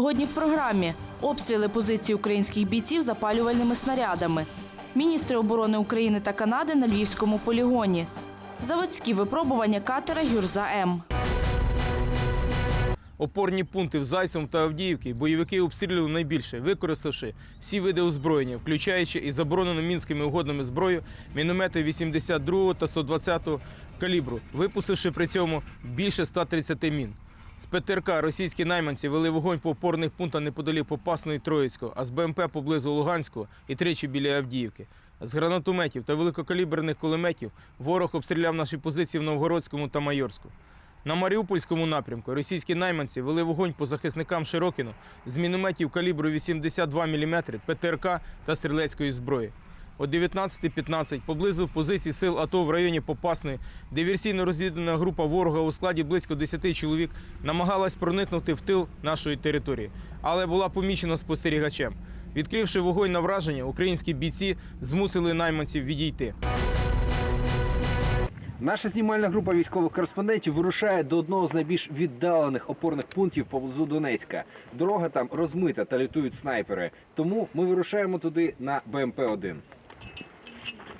Сьогодні в програмі обстріли позицій українських бійців запалювальними снарядами. Міністри оборони України та Канади на львівському полігоні. Заводські випробування катера Гюрза М. Опорні пункти в Зайцевому та Авдіївці бойовики обстрілювали найбільше, використавши всі види озброєння, включаючи і заборонену мінськими угодами зброю, міномети 82 та 120 калібру, випустивши при цьому більше 130 мін. З ПТРК російські найманці вели вогонь по опорних пунктах неподалік Попасної Троїцького, а з БМП поблизу Луганського і тричі біля Авдіївки. З гранатометів та великокаліберних кулеметів ворог обстріляв наші позиції в Новгородському та Майорську. На Маріупольському напрямку російські найманці вели вогонь по захисникам Широкіно з мінометів калібру 82 мм, ПТРК та стрілецької зброї. О 19.15 поблизу позицій сил АТО в районі Попасної диверсійно-розвідувальна група ворога у складі близько 10 чоловік намагалась проникнути в тил нашої території, але була помічена спостерігачем. Відкривши вогонь на враження, українські бійці змусили найманців відійти. Наша знімальна група військових кореспондентів вирушає до одного з найбільш віддалених опорних пунктів поблизу Донецька. Дорога там розмита та літують снайпери. Тому ми вирушаємо туди на БМП-1.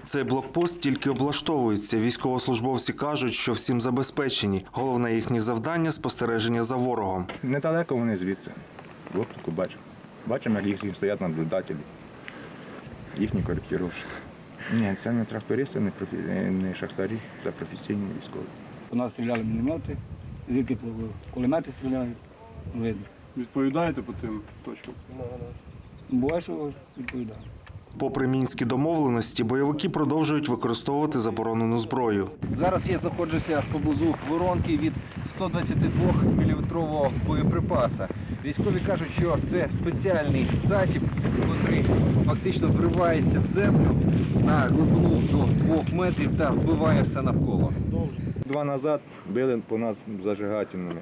Цей блокпост тільки облаштовується. Військовослужбовці кажуть, що всім забезпечені. Головне їхнє завдання спостереження за ворогом. Недалеко вони звідси. Оптику бачу. Бачимо, як їх стоять наблюдателі. Їхні коректировщики. Ні, це не трактористи, не, профі... не шахтарі, це професійні військові. У нас стріляли міномети, звідки кулемети стріляють, видно. Відповідаєте по тим точкам? Буває, що відповідаю. Попри мінські домовленості, бойовики продовжують використовувати заборонену зброю. Зараз я знаходжуся поблизу воронки від 122 мм боєприпаса. Військові кажуть, що це спеціальний засіб, який фактично вривається в землю на глибину до 2 метрів та вбиває все навколо. Два назад били по нас зажигательними.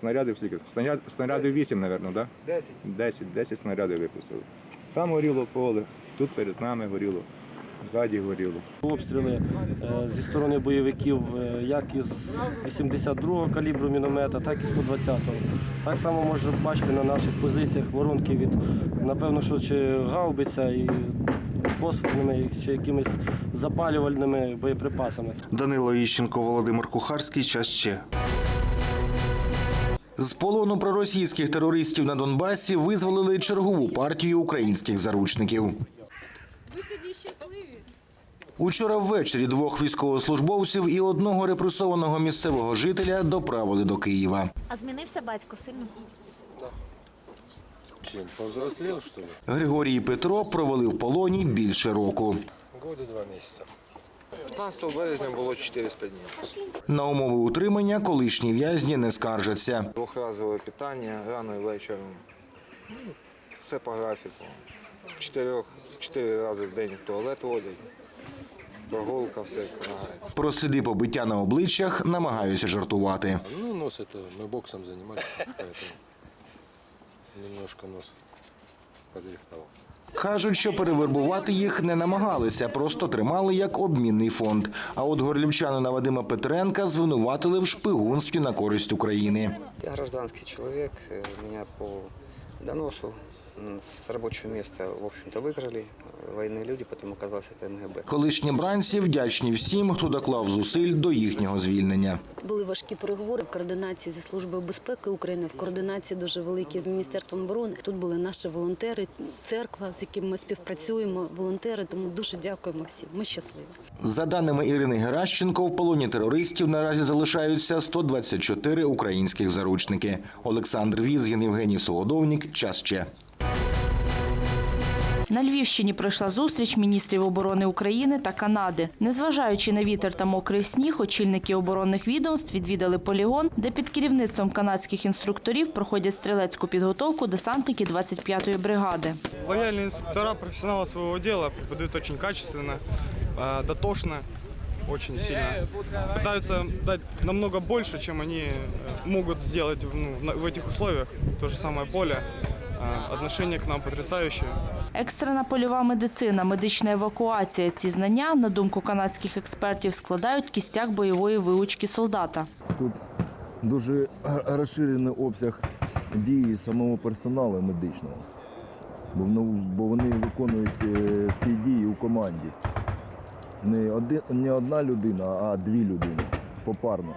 Снарядів скільки? Снаряд, снарядів 8, мабуть, так? 10. 10, 10 снарядів випустили. Там горіло поле, тут перед нами горіло, ззаді горіло. Обстріли е, зі сторони бойовиків е, як із 82-го калібру міномета, так і 120-го. Так само можна бачити на наших позиціях воронки від, напевно, що чи гаубиця і фосфорними, чи якимись запалювальними боєприпасами. Данило Іщенко, Володимир Кухарський. Час ще. З полону проросійських терористів на Донбасі визволили чергову партію українських заручників. Ви сьогодні щасливі? Учора ввечері двох військовослужбовців і одного репресованого місцевого жителя доправили до Києва. А змінився батько сильно? Чем? Повзрослел, что ли? Григорій Петро провели в полоні більше року. Года два месяца. 15 березня було 400 днів. На умови утримання колишні в'язні не скаржаться. Двохразове питання, рано і вечором. Ну, Все по графіку. Чотирьох, чотири рази в день в туалет водять. Прогулка, все помагається. Про сліди побиття на обличчях намагаються жартувати. Ну, нос это, мы боксом занимались, поэтому немножко нос подрихтовал. Кажуть, що перевербувати їх не намагалися, просто тримали як обмінний фонд. А от горлівчанина Вадима Петренка звинуватили в шпигунстві на користь України. Я гражданский человек, э, меня по доносу м, с рабочего места, в общем-то, выкрали э, военные люди, потом оказалось это МГБ. Колишні бранці вдячні всім, хто доклав зусиль до їхнього звільнення. Були важкі переговори в координації зі службою безпеки України, в координації дуже великій з міністерством оборони. Тут були наші волонтери, церква, з яким ми співпрацюємо. Волонтери, тому дуже дякуємо всім. Ми щасливі. За даними Ірини Геращенко, в полоні терористів наразі залишаються 124 українських заручники. Олександр Візгін, Євгеній Солодовнік. Час ще. На Львівщині пройшла зустріч міністрів оборони України та Канади. Незважаючи на вітер та мокрий сніг, очільники оборонних відомств відвідали полігон, де під керівництвом канадських інструкторів проходять стрілецьку підготовку десантники 25-ї бригади. Лояльные инструктора, профессионалы своего дела, преподают очень качественно, э, дотошно, очень сильно. Пытаются дать намного больше, чем они э, могут сделать в, ну, на- в этих условиях. То же самое поле. Э, Отношение к нам потрясающее. Екстрена польова медицина, медична евакуація. Ці знання, на думку канадських експертів, складають кістяк бойової виучки солдата. Тут дуже розширений обсяг дії самого персоналу медичного. Бо, вони виконують е, всі дії у команді. Не, один, не одна людина, а дві людини попарно.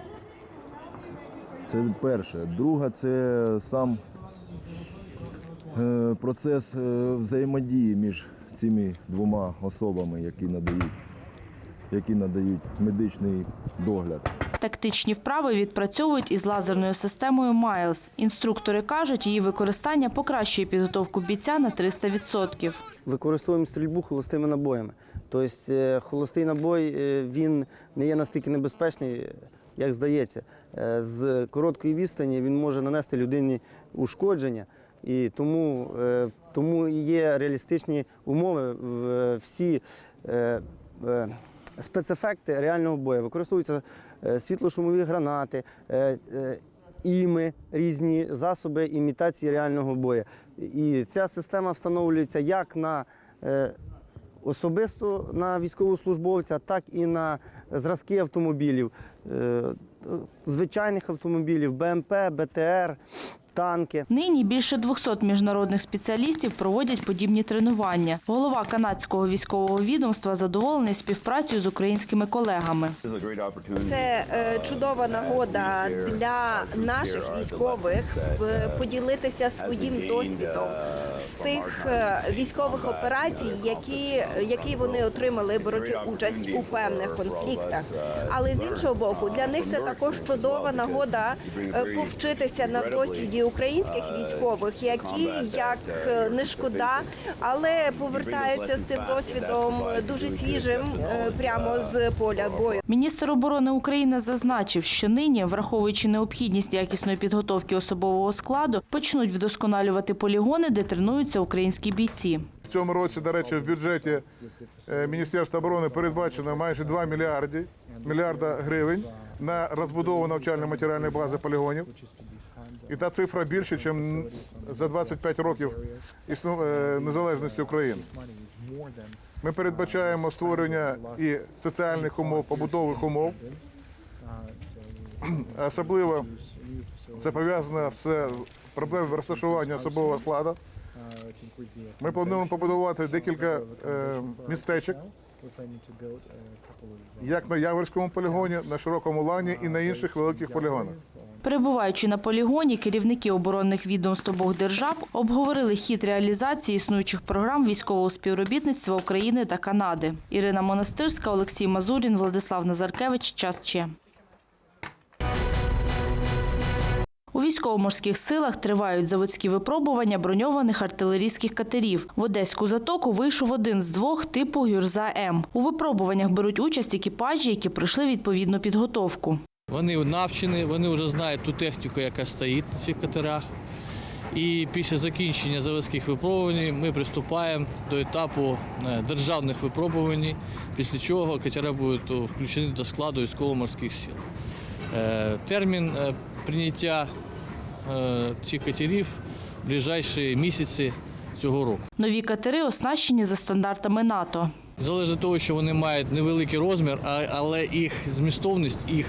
Це перше. Друге, це сам процес е, взаємодії між цими двома особами, які надають, які надають медичний догляд. Тактичні вправи відпрацьовують із лазерною системою Майлз. Інструктори кажуть, її використання покращує підготовку бійця на 300%. Використовуємо стрільбу холостими набоями. Тобто е, холостий набой е, він не є настільки небезпечний, як здається. Е, З короткої відстані він може нанести людині ушкодження. І тому, е, тому є реалістичні умови всі е, е, спецефекти реального бою. Використовуються е, світлошумові гранати, е, е, іми, різні засоби імітації реального бою. І ця система встановлюється як на е, особисто на військовослужбовця, так і на зразки автомобілів, е, звичайних автомобілів, БМП, БТР, танки. Нині більше 200 міжнародних спеціалістів проводять подібні тренування. Голова канадського військового відомства задоволений співпрацею з українськими колегами. Це е, чудова нагода для наших військових е, поділитися своїм досвідом з тих е, військових операцій, які, які вони отримали, беручи участь у певних конфліктах. Але з іншого боку, для них це також чудова нагода е, повчитися на досвіді українських військових, які як е, не шкода, але повертаються з тим досвідом дуже свіжим е, прямо з поля бою. Міністр оборони України зазначив, що нині, враховуючи необхідність якісної підготовки особового складу, почнуть вдосконалювати полігони, де тренуються українські бійці. В цьому році, до речі, в бюджеті е, Міністерства оборони передбачено майже 2 мільярди мільярда гривень на розбудову навчально-матеріальної бази полігонів. І та цифра більше, ніж за 25 років е, незалежності України. Ми передбачаємо створення і соціальних умов, побутових умов. Особливо це пов'язано з проблемою розташування особового складу. Ми плануємо побудувати декілька е, містечок, як на Яворському полігоні, на Широкому лані і на інших великих полігонах. Перебуваючи на полігоні, керівники оборонних відомств обох держав обговорили хід реалізації існуючих програм військового співробітництва України та Канади. Ірина Монастирська, Олексій Мазурін, Владислав Назаркевич. Час Че. У військово-морських силах тривають заводські випробування броньованих артилерійських катерів. В Одеську затоку вийшов один з двох типу Гюрза М. У випробуваннях беруть участь екіпажі, які пройшли відповідну підготовку. Вони навчені, вони вже знають ту техніку, яка стоїть на цих катерах. І після закінчення заводських випробувань ми приступаємо до етапу е, державних випробувань, після чого катера будуть включені до складу військово-морських сил. Е, Термін е, прийняття цих катерів в ближайші місяці цього року. Нові катери оснащені за стандартами НАТО. Залежно від того, що вони мають невеликий розмір, але їх змістовність, їх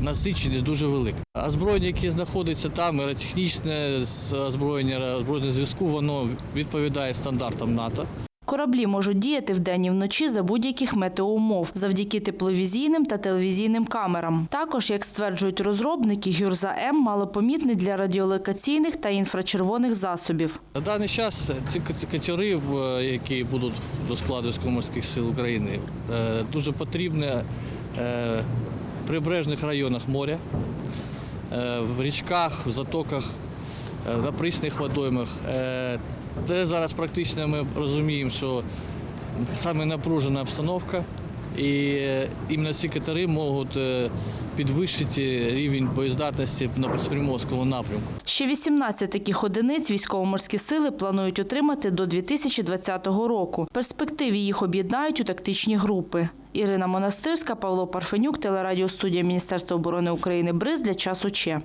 насиченість дуже велика. Озброєння, яке знаходиться там, аеротехнічне озброєння, озброєння зв'язку, воно відповідає стандартам НАТО. Кораблі можуть діяти вдень і вночі за будь-яких метеоумов завдяки тепловізійним та телевізійним камерам. Також, як стверджують розробники, Гюрза М малопомітний для радіолокаційних та інфрачервоних засобів. На даний час ці катери, які будуть до складу військово-морських сил України, е, дуже потрібні прибережних районах моря, е, в річках, в затоках, е, на прісних водоймах. Е, Де зараз практично ми розуміємо, що саме напружена обстановка, і іменно ці катери можуть підвищити рівень боєздатності на Приморському напрямку. Ще 18 таких одиниць військово-морські сили планують отримати до 2020 року. В перспективі їх об'єднають у тактичні групи. Ірина Монастирська, Павло Парфенюк, телерадіостудія Міністерства оборони України «Бриз» для часу Че.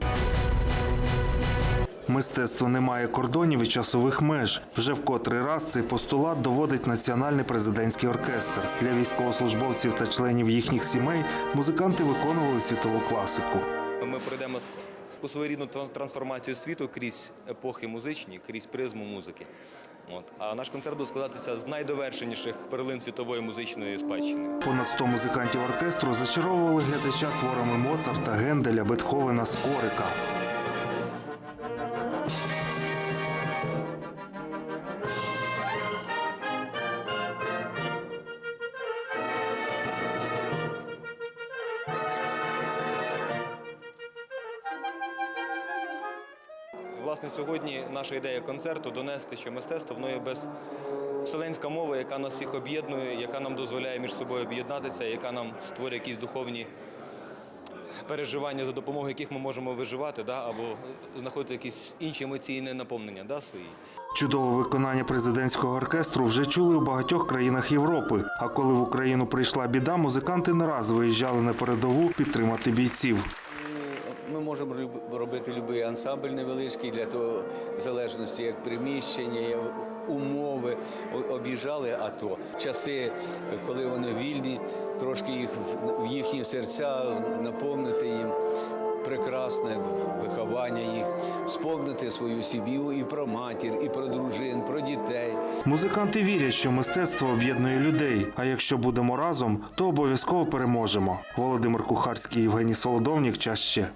Мистецтво не має кордонів і часових меж. Вже в котрий раз цей постулат доводить національний президентський оркестр. Для військовослужбовців та членів їхніх сімей музиканти виконували світову класику. Ми пройдемо таку своєрідну тран- трансформацію світу крізь епохи музичні, крізь призму музики. От. А наш концерт буде складатися з найдовершеніших перлин світової музичної спадщини. Понад 100 музикантів оркестру зачаровували глядача творами Моцарта, Генделя, Бетховена, Скорика. Власне, сьогодні наша ідея концерту донести, що мистецтво воно є без вселенська мова, яка нас всіх об'єднує, яка нам дозволяє між собою об'єднатися, яка нам створює якісь духовні переживання, за допомогою яких ми можемо виживати, да, або знаходити якісь інші емоційне наповнення да, свої. Чудове виконання президентського оркестру вже чули у багатьох країнах Європи. А коли в Україну прийшла біда, музиканти не раз виїжджали на передову підтримати бійців. Ми можемо роб- робити будь-який ансамбль невеличкий для того, в залежності як приміщення, умови об'їжджали АТО. Часи, коли вони вільні, трошки їх в- їхні серця наповнити їм прекрасне виховання їх, спомнити свою сім'ю і про матір, і про дружин, про дітей. Музиканти вірять, що мистецтво об'єднує людей. А якщо будемо разом, то обов'язково переможемо. Володимир Кухарський, Євгеній Солодовнік. Час ще.